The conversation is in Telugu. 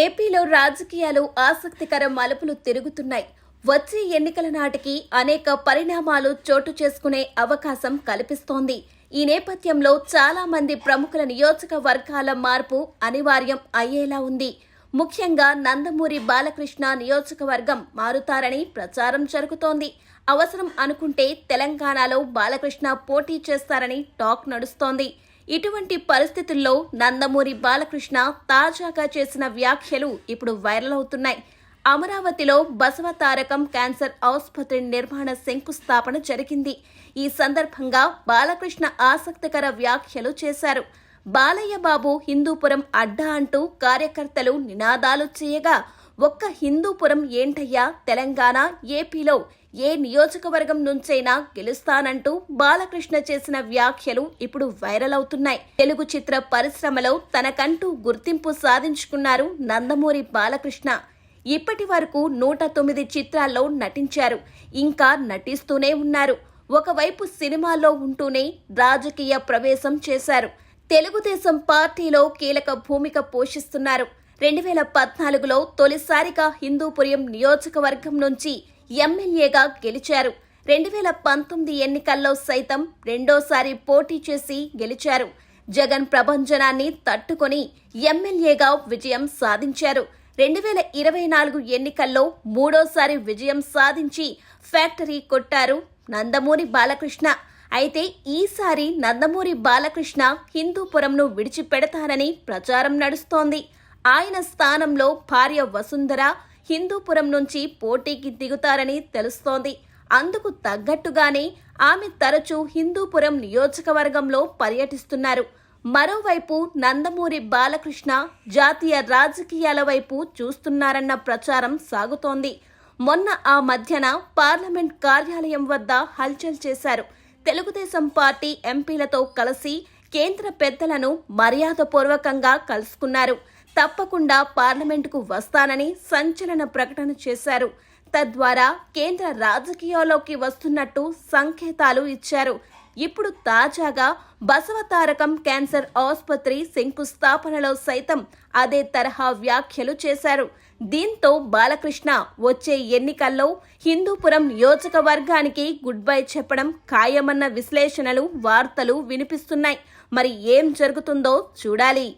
ఏపీలో రాజకీయాలు ఆసక్తికర మలుపులు తిరుగుతున్నాయి. వచ్చే ఎన్నికల నాటికి అనేక పరిణామాలు చోటు చేసుకునే అవకాశం కల్పిస్తోంది. ఈ నేపథ్యంలో చాలా మంది ప్రముఖుల నియోజకవర్గాల మార్పు అనివార్యం అయ్యేలా ఉంది. ముఖ్యంగా నందమూరి బాలకృష్ణ నియోజకవర్గం మారుతారని ప్రచారం జరుగుతోంది. అవసరం అనుకుంటే తెలంగాణలో బాలకృష్ణ పోటీ చేస్తారని టాక్ నడుస్తోంది. ఇటువంటి పరిస్థితుల్లో నందమూరి బాలకృష్ణ తాజాగా చేసిన వ్యాఖ్యలు ఇప్పుడు వైరల్ అవుతున్నాయి. అమరావతిలో బసవ తారకం క్యాన్సర్ ఆసుపత్రి నిర్మాణ శంకుస్థాపన జరిగింది. ఈ సందర్భంగా బాలకృష్ణ ఆసక్తికర వ్యాఖ్యలు చేశారు. బాలయ్య బాబు హిందూపురం అడ్డా అంటూ కార్యకర్తలు నినాదాలు చేయగా ఒక్క హిందూపురం ఏంటయ్యా? తెలంగాణ ఏపీలో ఏ నియోజకవర్గం నుంచైనా గెలుస్తానంటూ బాలకృష్ణ చేసిన వ్యాఖ్యలు ఇప్పుడు వైరల్ అవుతున్నాయి. తెలుగు చిత్ర పరిశ్రమలో తనకంటూ గుర్తింపు సాధించుకున్నారు నందమూరి బాలకృష్ణ. ఇప్పటి వరకు నూట తొమ్మిది చిత్రాల్లో నటించారు. ఇంకా నటిస్తూనే ఉన్నారు. ఒకవైపు సినిమాల్లో ఉంటూనే రాజకీయ ప్రవేశం చేశారు. తెలుగుదేశం పార్టీలో కీలక భూమిక పోషిస్తున్నారు. రెండు వేల పద్నాలుగులో తొలిసారిగా హిందూపురం నియోజకవర్గం నుంచి ఎమ్మెల్యేగా గెలిచారు. రెండు వేల పంతొమ్మిది ఎన్నికల్లో సైతం రెండోసారి పోటీ చేసి గెలిచారు. జగన్ ప్రభంజనాన్ని తట్టుకొని ఎమ్మెల్యేగా విజయం సాధించారు. రెండు వేల ఇరవై నాలుగు ఎన్నికల్లో మూడోసారి విజయం సాధించి ఫ్యాక్టరీ కొట్టారు నందమూరి బాలకృష్ణ. అయితే ఈసారి నందమూరి బాలకృష్ణ హిందూపురంను విడిచిపెడతారని ప్రచారం నడుస్తోంది. ఆయన స్థానంలో భార్య వసుంధర హిందూపురం నుంచి పోటీకి దిగుతారని తెలుస్తోంది. అందుకు తగ్గట్టుగానే ఆమె తరచూ హిందూపురం నియోజకవర్గంలో పర్యటిస్తున్నారు. మరోవైపు నందమూరి బాలకృష్ణ జాతీయ రాజకీయాల వైపు చూస్తున్నారన్న ప్రచారం సాగుతోంది. మొన్న ఆ మధ్యన పార్లమెంట్ కార్యాలయం వద్ద హల్చల్ చేశారు. తెలుగుదేశం పార్టీ ఎంపీలతో కలిసి కేంద్ర పెద్దలను మర్యాదపూర్వకంగా కలుసుకున్నారు. తప్పకుండా పార్లమెంటుకు వస్తానని సంచలన ప్రకటన చేశారు. తద్వారా కేంద్ర రాజకీయాల్లోకి వస్తున్నట్టు సంకేతాలు ఇచ్చారు. ఇప్పుడు తాజాగా బసవతారకం క్యాన్సర్ ఆసుపత్రి శంకుస్థాపనలో సైతం అదే తరహా వ్యాఖ్యలు చేశారు. దీంతో బాలకృష్ణ వచ్చే ఎన్నికల్లో హిందూపురం నియోజకవర్గానికి గుడ్ బై చెప్పడం ఖాయమన్న విశ్లేషణలు వార్తలు వినిపిస్తున్నాయి. మరి ఏం జరుగుతుందో చూడాలి.